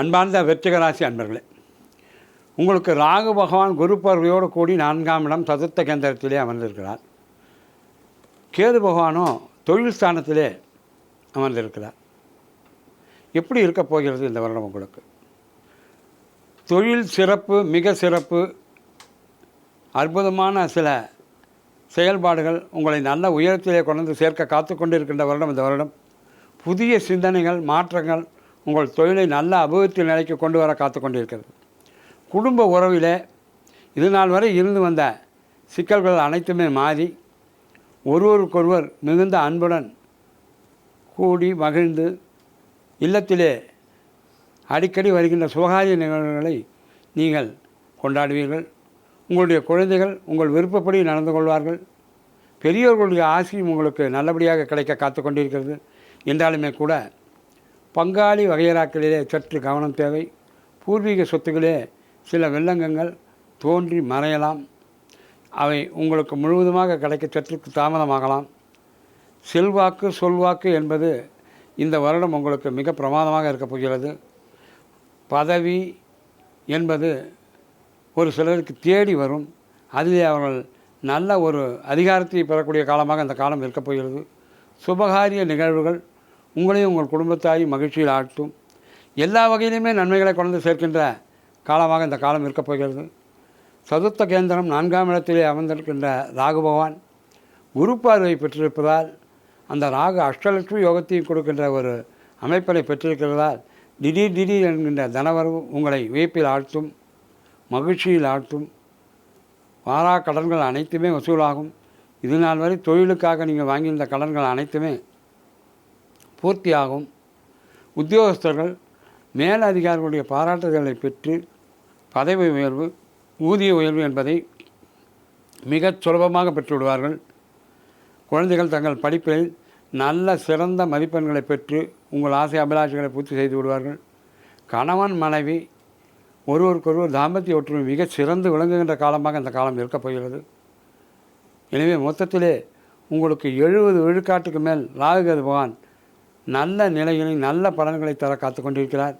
அன்பார்ந்த வெற்றிகராசி அன்பர்களே உங்களுக்கு ராகு பகவான் குரு பார்வையோடு கூடி நான்காம் இடம் சதுர்த்த கேந்திரத்திலே அமர்ந்திருக்கிறார். கேது பகவானோ தொழில் ஸ்தானத்திலே அமர்ந்திருக்கிறார். எப்படி இருக்கப் போகிறது இந்த வருடம் உங்களுக்கு? தொழில் சிறப்பு மிக சிறப்பு அற்புதமான சில செயல்பாடுகள் உங்களை நல்ல உயரத்திலே கொண்டு சேர்க்க காத்து கொண்டிருக்கின்ற வருடம் இந்த வருடம். புதிய சிந்தனைகள் மாற்றங்கள் உங்கள் தொழிலை நல்ல அபிவிருத்தி நிலைக்கு கொண்டு வர காத்து கொண்டிருக்கிறது குடும்ப உறவிலே இது நாள் வரை இருந்து வந்த சிக்கல்கள் அனைத்துமே மாறி ஒருவருக்கொருவர் மிகுந்த அன்புடன் கூடி மகிழ்ந்து இல்லத்திலே அடிக்கடி வருகின்ற சுகாதார நிகழ்வுகளை நீங்கள் கொண்டாடுவீர்கள். உங்களுடைய குழந்தைகள் உங்கள் விருப்பப்படி நடந்து கொள்வார்கள். பெரியோர்களுடைய ஆசையும் உங்களுக்கு நல்லபடியாக கிடைக்க காத்து கொண்டிருக்கிறது என்றாலுமே கூட பங்காளி வகையறாக்களிலே சற்று கவனம் தேவை. பூர்வீக சொத்துக்களே சில வெள்ளங்கங்கள் தோன்றி மறையலாம். அவை உங்களுக்கு முழுவதுமாக கிடைக்க சற்று தாமதமாகலாம். செல்வாக்கு சொல்வாக்கு என்பது இந்த வருடம் உங்களுக்கு மிக பிரமாதமாக இருக்கப் போகிறது. பதவி என்பது ஒரு சிலருக்கு தேடி வரும். அதிலே அவர்கள் நல்ல ஒரு அதிகாரத்தை பெறக்கூடிய காலமாக அந்த காலம் இருக்கப் போகிறது. சுபகாரிய நிகழ்வுகள் உங்களையும் உங்கள் குடும்பத்தாரையும் மகிழ்ச்சியில் ஆட்டும் எல்லா வகையிலுமே நன்மைகளை கொண்டு சேர்க்கின்ற காலமாக இந்த காலம் இருக்கப் போகிறது. சதுர்த்த கேந்திரம் நான்காம் இடத்திலே அமர்ந்திருக்கின்ற ராகு பகவான் குரு பார்வை பெற்றிருப்பதால் அந்த ராகு அஷ்டலட்சுமி யோகத்தையும் கொடுக்கின்ற ஒரு அமைப்பினை பெற்றிருக்கிறதால் திடீர் திடீர் என்கின்ற தனவரவு உங்களை வியப்பில் ஆழ்த்தும் மகிழ்ச்சியில் ஆழ்த்தும். வாரா கடன்கள் அனைத்துமே வசூலாகும். இது நாள் வரை தொழிலுக்காக நீங்கள் வாங்கியிருந்த கடன்கள் அனைத்துமே பூர்த்தியாகும். உத்தியோகஸ்தர்கள் மேலதிகாரிகளுடைய பாராட்டுதல்களை பாராட்டுதலை பெற்று பதவி உயர்வு ஊதிய உயர்வு என்பதை மிகச் சுலபமாக பெற்றுவிடுவார்கள். குழந்தைகள் தங்கள் படிப்பில் நல்ல சிறந்த மதிப்பெண்களை பெற்று உங்கள் ஆசை அபிலாஷைகளை பூர்த்தி செய்து விடுவார்கள். கணவன் மனைவி ஒருவருக்கொருவர் தாம்பத்திய ஒற்றுமை மிக சிறந்து விளங்குகின்ற காலமாக இந்த காலம் இருக்கப் போகிறது. எனவே மொத்தத்திலே உங்களுக்கு எழுபது விழுக்காட்டுக்கு மேல் ராகுகது பகவான் நல்ல நிலைகளில் நல்ல பலன்களை தர காத்து கொண்டிருக்கிறார்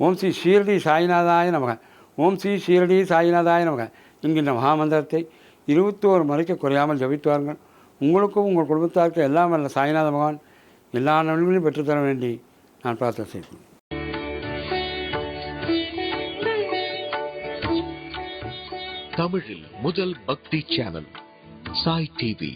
ஓம் ஸ்ரீ ஷீரடி சாய்நாதாய நமக. ஓம் ஸ்ரீ ஷீரடி சாய்நாதாய நமக. என்கின்ற மகாமந்திரத்தை இருபத்தோரு முறைக்கு குறையாமல் ஜபித்து வாருங்கள் உங்களுக்கும் உங்கள் குடும்பத்தாருக்கும் எல்லாம் வல்ல சாய்நாத மகான் எல்லா நலன்களையும் பெற்றுத்தர வேண்டி நான் பிரார்த்தனை செய்கிறேன். தமிழில் முதல் பக்தி சேனல் சாய் டிவி.